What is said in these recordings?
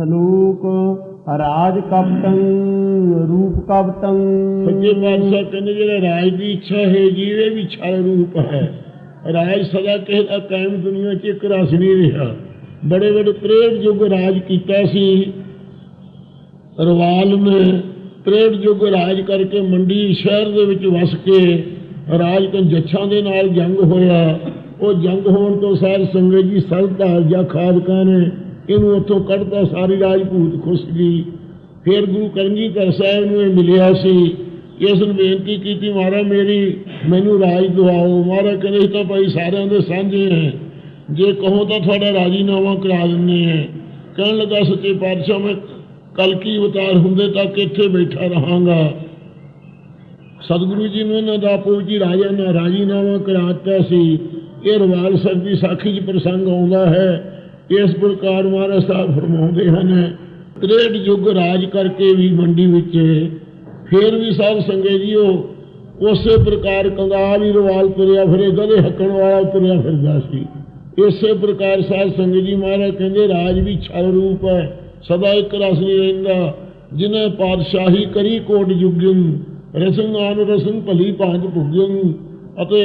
ਸਲੂਕ, ਰਾਜ ਕਪਟੰ, ਰੂਪ ਕਪਟੰ ਸੱਚੇ ਪਾਤਸ਼ਾਹ ਕਹਿੰਦੇ ਜਿਹੜਾ ਰਾਜ ਦੀ ਇੱਛਾ ਹੈ ਜੀਵੇ ਵੀ ਛਲ ਰੂਪ ਹੈ। ਰਾਜ ਸਦਾ ਕਿਸੇ ਦਾ ਕਾਇਮ ਦੁਨੀਆ 'ਚ ਇੱਕ ਰਸ ਨਹੀਂ ਰਿਹਾ। ਬੜੇ ਬੜੇ ਪ੍ਰੇਮ ਯੁੱਗ ਰਾਜ ਕੀਤਾ ਸੀ। ਰਵਾਲ ਨੇ ਪ੍ਰੇਮ ਯੁੱਗ ਰਾਜ ਕਰਕੇ ਮੰਡੀ ਸ਼ਹਿਰ ਦੇ ਵਿੱਚ ਵਸ ਕੇ ਰਾਜ ਤੋਂ ਜੱਛਾਂ ਦੇ ਨਾਲ ਜੰਗ ਹੋਇਆ। ਉਹ ਜੰਗ ਹੋਣ ਤੋਂ ਸਾਰ ਸੰਗਤ ਜੀ, ਸਰਦਾਰ ਜਾਂ ਖਾਦਕਾਂ ਨੇ ਇਹਨੂੰ ਉੱਥੋਂ ਕੱਢਤਾ, ਸਾਰੀ ਰਾਜਪੂਤ ਖੁਸ਼ ਗਈ ਫਿਰ ਗੁਰੂ ਕਰਨਜੀਤ ਸਾਹਿਬ ਨੂੰ ਇਹ ਮਿਲਿਆ ਸੀ, ਇਸ ਨੂੰ ਬੇਨਤੀ ਕੀਤੀ, ਮਹਾਰਾਜ ਮੇਰੀ, ਮੈਨੂੰ ਰਾਜ ਦਿਵਾਓ। ਮਹਾਰਾਜ ਕਹਿੰਦੇ ਸੀ ਤਾਂ ਭਾਈ ਸਾਰਿਆਂ ਦੇ ਸਾਂਝੇ ਹੈ। ਜੇ ਕਹੋ ਤਾਂ ਤੁਹਾਡਾ ਰਾਜੀਨਾਮਾ ਕਰਾ ਦਿੰਦੇ ਹੈ। ਕਹਿਣ ਲੱਗਾ, ਸੱਚੇ ਪਾਤਸ਼ਾਹ, ਮੈਂ ਕਲਕੀ ਅਵਤਾਰ ਹੁੰਦੇ ਤੱਕ ਇੱਥੇ ਬੈਠਾ ਰਹਾਂਗਾ। ਸਤਿਗੁਰੂ ਜੀ ਨੂੰ ਇਹਨਾਂ ਦਾ ਆਪੋ ਜੀ ਰਾਜਾ ਨੇ ਰਾਜੀਨਾਮਾ ਕਰਾਤਾ ਸੀ। ਇਹ ਰਵਾਲ ਸਾਹਿਬ ਦੀ ਸਾਖੀ 'ਚ ਪ੍ਰਸੰਗ ਆਉਂਦਾ ਹੈ ਇਸ ਪ੍ਰਕਾਰ ਮਹਾਰਾਜ ਸਾਹਿਬ ਫਰਮਾਉਂਦੇ ਹਨ ਤ੍ਰੇਟ ਯੁੱਗ ਰਾਜ ਕਰਕੇ ਵੀ ਮੰਡੀ ਵਿੱਚ, ਫੇਰ ਵੀ ਸਾਧ ਸੰਗੇ ਜੀਓ, ਉਸੇ ਪ੍ਰਕਾਰ ਕੰਗਾਲ ਹੀ ਰਵਾਲ ਤੁਰਿਆ ਫਿਰੇ, ਗਧੇ ਹੱਕਣ ਵਾਲਾ ਤੁਰਿਆ ਫਿਰਦਾ ਸੀ। ਇਸੇ ਪ੍ਰਕਾਰ ਸਾਧ ਸੰਗਤ ਜੀ ਮਹਾਰਾਜ ਕਹਿੰਦੇ, ਰਾਜ ਵੀ ਛਲ ਰੂਪ ਹੈ, ਸਦਾ ਇੱਕ ਰਸ ਨਹੀਂ ਰਹਿੰਦਾ। ਜਿਨੇ ਪਾਤਸ਼ਾਹੀ ਕਰੀ ਕੋਟ ਜੁਗਿੰ ਰਸਨ ਆਨ ਰਸਨ ਭਲੀ ਭਾਂਜ ਭੁਗਿੰ ਅਤੇ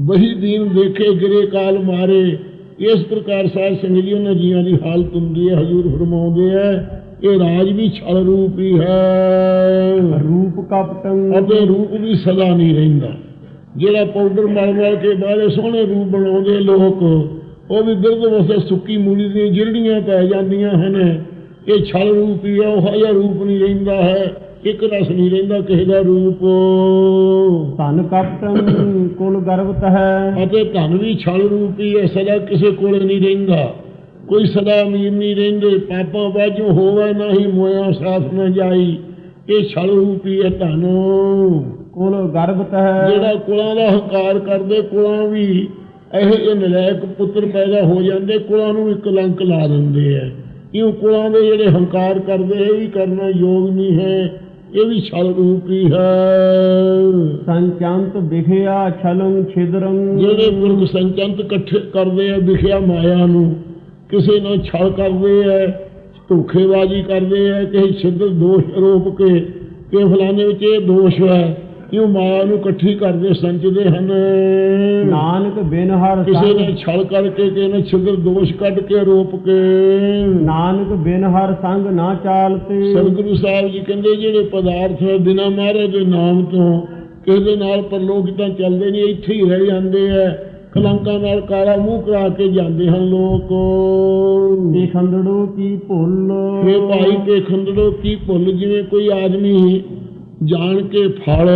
ਵਹੀ ਦੀਨ ਦੇਖੇ ਗਿਰੇ ਕਾਲ ਮਾਰੇ ਇਸ ਪ੍ਰਕਾਰ ਸਾਧ ਸੰਗਤ ਜੀ ਉਹਨਾਂ ਜੀਆਂ ਦੀ ਹਾਲਤ ਹੁੰਦੀ ਹੈ ਹਜੂਰ ਫਰਮਾਉਂਦੇ ਹੈ ਇਹ ਰਾਜ ਵੀ ਛਲ ਰੂਪ ਹੀ ਹੈ। ਰੂਪ ਕਪਟੰ ਅਤੇ ਰੂਪ ਵੀ ਸਦਾ ਨਹੀਂ ਰਹਿੰਦਾ। ਜਿਹੜਾ ਪਾਊਡਰ ਮਲ ਮਲ ਕੇ ਬਾਹਲੇ ਸੋਹਣੇ ਰੂਪ ਬਣਾਉਂਦੇ ਲੋਕ ਉਹ ਵੀ ਬਿਰਧ ਵਸੇ ਸੁੱਕੀ ਮੂਲੀ ਦੀਆਂ ਜਿਹੜੀਆਂ ਪੈ ਜਾਂਦੀਆਂ ਹਨ। ਇਹ ਛਲ ਰੂਪ ਹੀ ਹੈ ਉਹ ਹਜਾ ਰੂਪ ਨਹੀਂ ਰਹਿੰਦਾ ਹੈ। ਇੱਕ ਰਸ ਨਹੀਂ ਰਹਿੰਦਾ ਕਿਸੇ ਦਾ ਰੂਪ। ਧਨ ਕਪਟੰ ਕੁਲ ਗਰਵਤ ਹੈ। ਅਤੇ ਧਨ ਵੀ ਛਲ ਰੂਪ ਹੀ ਸਦਾ ਕਿਸੇ ਕੋਲ ਨਹੀਂ ਰਹਿੰਦਾ। ਕੋਈ ਸਦਾ ਅਮੀਰ ਨਹੀਂ ਰਹਿੰਦੇ ਪਾਪਾਂ ਬਾਝੋਂ ਹੋਵੇ ਨਹੀਂ ਮੋਇਆ ਸਾਥ ਨਾ ਜਾਈ। ਇਹ ਛਲ ਰੂਪ ਹੀ ਧਨ। ਕੁਲ ਗਰਵਤ ਹੈ। ਜਿਹੜਾ ਕੁਲਾਂ ਦਾ ਹੰਕਾਰ ਕਰਦੇ ਕੁਲਾਂ ਵੀ ਇਹ ਇਹ ਨਲਾਇਕ ਪੁੱਤਰ ਪੈਦਾ ਹੋ ਜਾਂਦੇ ਕੁਲਾਂ ਨੂੰ ਵੀ ਕਲੰਕ ਲਾ ਦਿੰਦੇ ਆ ਕਿਉਂ ਕੁਲਾਂ ਦੇ ਜਿਹੜੇ ਹੰਕਾਰ ਕਰਦੇ ਇਹ ਵੀ ਕਰਨਾ ਯੋਗ ਨਹੀਂ ਹੈ। ਇਹ ਵੀ ਛਲ ਰੂਪ ਹੀ। ਹੈ ਸੰਚੰਤ ਵਿਖਿਆ ਛਲੰ ਛਿਦਰੰ। ਜਿਹੜੇ ਪੁਰਖ ਸੰਚੰਤ ਇਕੱਠੇ ਕਰਦੇ ਆ ਵਿਖਿਆ ਮਾਇਆ ਨੂੰ ਕਿਸੇ ਨਾਲ ਛਲ ਕਰਦੇ ਆ ਧੋਖੇਬਾਜ਼ੀ ਕਰਦੇ ਆ ਕਿਸੇ ਛਿੱਦਰ ਦੋਸ਼ ਆਰੋਪ ਕੇ ਕਿ ਫਲਾਣੇ ਵਿੱਚ ਇਹ ਦੋਸ਼ ਹੈ। ਕਿਉਂ ਮਾਇਆ ਨੂੰ ਇਕੱਠੀ ਕਰਦੇ ਸੰਚਦੇ ਹਨ? ਨਾਨਕ ਬਿਨ ਹਰ ਕਿਸੇ ਨੇ ਛਲ ਕਰਕੇ ਕਿਸੇ ਨੇ ਛਿੱਦਰ ਦੋਸ਼ ਕੱਢ ਕੇ ਆਰੋਪ ਕੇ। ਨਾਨਕ ਬਿਨ ਹਰ ਸੰਗ ਨਾ ਚਾਲਤੇ। ਸਤਿਗੁਰੂ ਸਾਹਿਬ ਜੀ ਕਹਿੰਦੇ ਜਿਹੜੇ ਪਦਾਰਥ ਬਿਨਾਂ ਮਹਾਰਾਜ ਦੇ ਨਾਮ ਤੋਂ ਕਿਸੇ ਨਾਲ ਪਰਲੋਕ ਤਾਂ ਚੱਲਦੇ ਨਹੀਂ ਇੱਥੇ ਹੀ ਰਹਿ ਜਾਂਦੇ ਆ ਕਲੰਕਾਂ ਨਾਲ ਕਾਲਾ ਮੂੰਹ ਕਰਾ ਕੇ ਜਾਂਦੇ ਹਨ ਲੋਕ। ਤੇ ਖੰਡੜੋ ਕੀ ਭੁੱਲ? ਇਹ ਭਾਈ ਤੇ ਖੰਡੜੋ ਕੀ ਭੁੱਲ? ਜਿਵੇਂ ਕੋਈ ਆਦਮੀ ਜਾਣ ਕੇ ਫਲ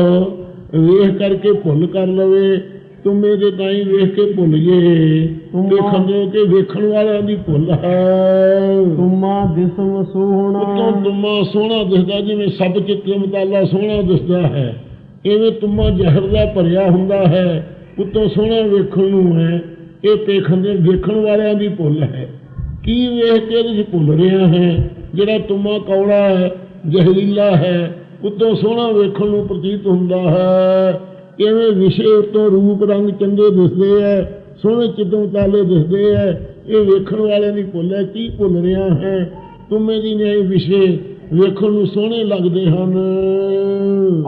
ਵੇਖ ਕਰਕੇ ਭੁੱਲ ਕਰ ਲਵੇ। ਤੁਮੇ ਦੇ ਤਾਈ ਵੇਖ ਕੇ ਭੁੱਲ ਜੇ ਤੇ ਖੰਡੜੋ ਕੇ ਵੇਖਣ ਵਾਲਿਆਂ ਦੀ ਭੁੱਲ ਹੈ ਤੁਮਾ ਦਿਸਮ ਸੋਹਣਾ ਤੁਮਾ ਸੋਹਣਾ ਦਿਸਦਾ ਜਿਵੇਂ ਸਭ ਚਿੱਤਰ ਮਤਾਲਾ ਸੋਹਣਾ ਦਿਸਦਾ ਹੈ। ਐਵੇਂ ਤੁਮਾ ਜ਼ਹਿਰ ਦਾ ਭਰਿਆ ਹੁੰਦਾ ਹੈ। ਉਤੋਂ ਸੋਹਣਾ ਵੇਖਣ ਨੂੰ ਹੈ। ਇਹ ਪੇਖੰਦੇ ਵੇਖਣ ਵਾਲਿਆਂ ਦੀ ਭੁੱਲ ਹੈ। ਕੀ ਵੇਖ ਕੇ 'ਚ ਭੁੱਲ ਰਿਹਾ ਹੈ? ਜਿਹੜਾ ਤੁਮਾ ਕੌੜਾ ਹੈ ਜ਼ਹਿਰੀਲਾ ਹੈ ਉਤੋਂ ਸੋਹਣਾ ਵੇਖਣ ਨੂੰ ਪ੍ਰਤੀਤ ਹੁੰਦਾ ਹੈ। ਐਵੇਂ ਵਿਸ਼ੇ ਉਤੋਂ ਰੂਪ ਰੰਗ ਚੰਗੇ ਦਿਸਦੇ ਹੈ ਸੋਹਣੇ ਚਿੱਤੋਂ ਤਾਲੇ ਦਿਸਦੇ ਹੈ ਇਹ ਵੇਖਣ ਵਾਲਿਆਂ ਦੀ ਭੁੱਲ ਹੈ ਕੀ ਭੁੱਲ ਰਿਹਾ ਹੈ? ਤੁਮੇ ਦੀ ਨੇ ਵਿਸ਼ੇ ਵੇਖਣ ਨੂੰ ਸੋਹਣੇ ਲੱਗਦੇ ਹਨ।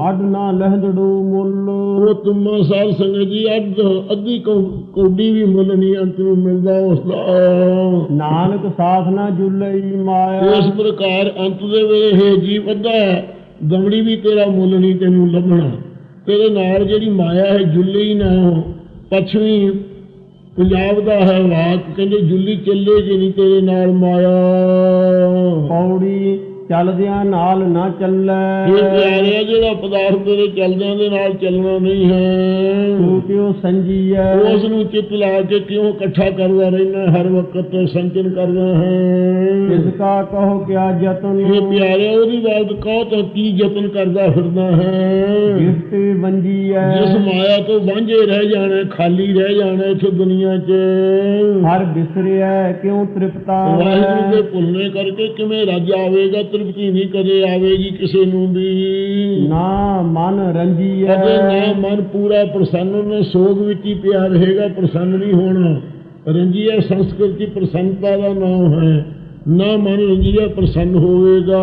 ਅੱਡ ਨਾ ਲਹਿਦੜੋ ਮੁੱਲ। ਉਹ ਤੁਮਾ ਸਾਧ ਸੰਗਤ ਜੀ ਅੱਧ ਅੱਧੀ ਕੌਡੀ ਵੀ ਮੁੱਲ ਨਹੀਂ ਅੰਤ ਨੂੰ ਮਿਲਦਾ ਉਸ ਦਾ। ਨਾਨਕ ਸਾਥ ਨਾ ਜੁਲਈ ਮਾਇਆ। ਇਸ ਪ੍ਰਕਾਰ ਅੰਤ ਦੇ ਵੇਲੇ ਹੈ ਜੀਵ ਅੱਧਾ ਗਮੜੀ ਵੀ ਤੇਰਾ ਮੁੱਲ ਨਹੀਂ ਤੈਨੂੰ ਲੱਭਣਾ। ਤੇਰੇ ਨਾਲ ਜਿਹੜੀ ਮਾਇਆ ਹੈ, ਜੁੱਲੀ ਨਾ ਪਛਵੀ ਪੰਜਾਬ ਦਾ ਹੈ ਵਾਕ ਕਹਿੰਦੇ ਜੁੱਲੀ ਚੱਲੇ ਜੇ ਨਹੀਂ ਤੇਰੇ ਨਾਲ ਮਾਇਆ। ਪੌੜੀ ਚੱਲਦਿਆਂ ਨਾਲ ਨਾ ਇਹ ਚੱਲੈ ਪਿਆਰਿਆ ਜਿਹੜਾ ਪਦਾਰਥ ਤੇਰੇ ਚੱਲਦਿਆਂ ਦੇ ਨਾਲ ਚੱਲਣਾ ਨਹੀਂ ਹੈ। ਤੂੰ ਕਿਉ ਸੰਜੀਐ? ਉਸ ਨੂੰ ਚਿੱਤ ਲਾ ਕੇ ਕਿਉਂ ਇਕੱਠਾ ਕਰਦਾ ਰਹਿਣਾ ਹਰ ਵਕਤ ਸੰਚਨ ਕਰਦਾ ਹੈ। ਇਸ ਕਾ ਕਹੋ ਕਿਆ ਜਤਨ ਇਹ ਪਿਆਰਿਆ ਉਹਦੀ ਬਾਤ ਕਹੋ ਤਾਂ ਕੀ ਯਤਨ ਕਰਦਾ ਫਿਰਦਾ ਹੈ? ਗਿਫਤੇ ਵੰਜੀਐ ਜਿਸ ਮਾਇਆ ਤੋਂ ਵਾਂਝੇ ਰਹਿ ਜਾਣਾ ਖਾਲੀ ਰਹਿ ਜਾਣਾ ਇਸ ਦੁਨੀਆ 'ਚ। ਹਰ ਬਿਸਰਿਐ ਕਿਉ ਤ੍ਰਿਪਤਾ ਵਾਹਿਗੁਰੂ ਦੇ ਭੁੱਲਣੇ ਕਰਕੇ ਕਿਵੇਂ ਰੱਜ ਆਵੇਗਾ ਤ੍ਰਿਪਤੀ ਨਹੀਂ ਕਦੇ ਆਵੇਗੀ ਕਿਸੇ ਨੂੰ ਵੀ। ਨਾ ਮਨ ਰੰਜੀਐ ਕਦੇ ਨਾ ਮਨ ਪੂਰਾ ਪ੍ਰਸੰਨ ਨੇ ਸੋਗ ਵਿੱਚ ਹੀ ਪਿਆ ਰਹੇਗਾ ਪ੍ਰਸੰਨ ਨਹੀਂ ਹੋਣਾ। ਰੰਜੀਆ ਸੰਸਕ੍ਰਿਤ ਦੀ ਪ੍ਰਸੰਨਤਾ ਦਾ ਨਾਮ ਹੈ। ਨਾ ਮਨ ਰੰਜੀਆ ਪ੍ਰਸੰਨ ਹੋਵੇਗਾ।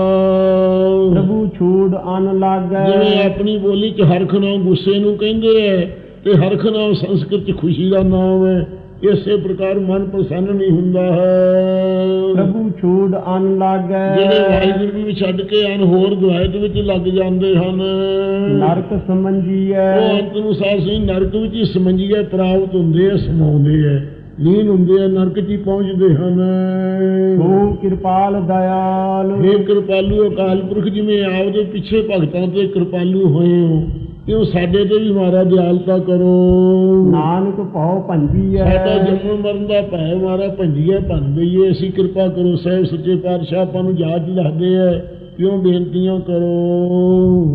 ਪ੍ਰਭੂ ਛੂੜ ਅਨ ਲਾਗੈ। ਜਿਵੇਂ ਆਪਣੀ ਬੋਲੀ 'ਚ ਹਰਖ ਨਾਮ ਗੁੱਸੇ ਨੂੰ ਕਹਿੰਦੇ ਐ ਤੇ ਹਰਖ ਨਾਮ ਸੰਸਕ੍ਰਿਤ 'ਚ ਖੁਸ਼ੀ ਦਾ ਨਾਮ ਹੈ। ਇਸੇ ਪ੍ਰਕਾਰ ਮਨ ਪ੍ਰਸੰਨ ਨਹੀਂ ਹੁੰਦਾ ਹੈ। ਪ੍ਰਭੂ ਛੂੜ ਅਨ ਲਾਗੈ। ਜਿਹੜੇ ਵਾਹਿਗੁਰੂ ਨੂੰ ਛੱਡ ਕੇ ਅਨ ਹੋਰ ਦੁਆਇਤ ਵਿੱਚ ਲੱਗ ਜਾਂਦੇ ਹਨ। ਨਰਕ ਸਮੰਜੀਐ। ਉਹ ਅੰਤ ਨੂੰ ਸਾਰ ਸਿੰਘ ਨਰਕ ਵਿੱਚ ਹੀ ਸਮਝੀਏ ਪ੍ਰਾਪਤ ਹੁੰਦੇ ਆ ਸਮਾਉਂਦੇ ਆ ਲੀਨ ਹੁੰਦੇ ਆ ਨਰਕ 'ਚ ਹੀ ਪਹੁੰਚਦੇ ਹਨ। ਤੂੰ ਕਿਰਪਾਲ ਦਇਆਲ। हे ਕਿਰਪਾਲੂ ਅਕਾਲ ਪੁਰਖ ਜਿਵੇਂ ਆਪਦੇ ਪਿੱਛੇ ਭਗਤਾਂ ਤੇ ਕਿਰਪਾਲੂ ਹੋਏ ਹੋ। ਕਿਉਂ ਸਾਡੇ ਤੇ ਵੀ ਮਹਾਰਾਜ ਦਿਆਲਤਾ ਕਰੋ। ਨਾਨਕ ਭਉ ਭੰਜੀਐ ਸਾਡਾ ਜਨਮ ਮਰਨ ਦਾ ਭੈ ਮਾਰਾ ਭੰਜੀਏ ਭੰਨ ਦਈਏ। ਅਸੀਂ ਕਿਰਪਾ ਕਰੋ ਸਾਹਿਬ ਸੱਚੇ ਪਾਤਸ਼ਾਹ ਆਪਾਂ ਨੂੰ ਯਾਦ ਦਿਲਾਦੇ ਆ ਕਿਉਂ ਬੇਨਤੀਆਂ ਕਰੋ?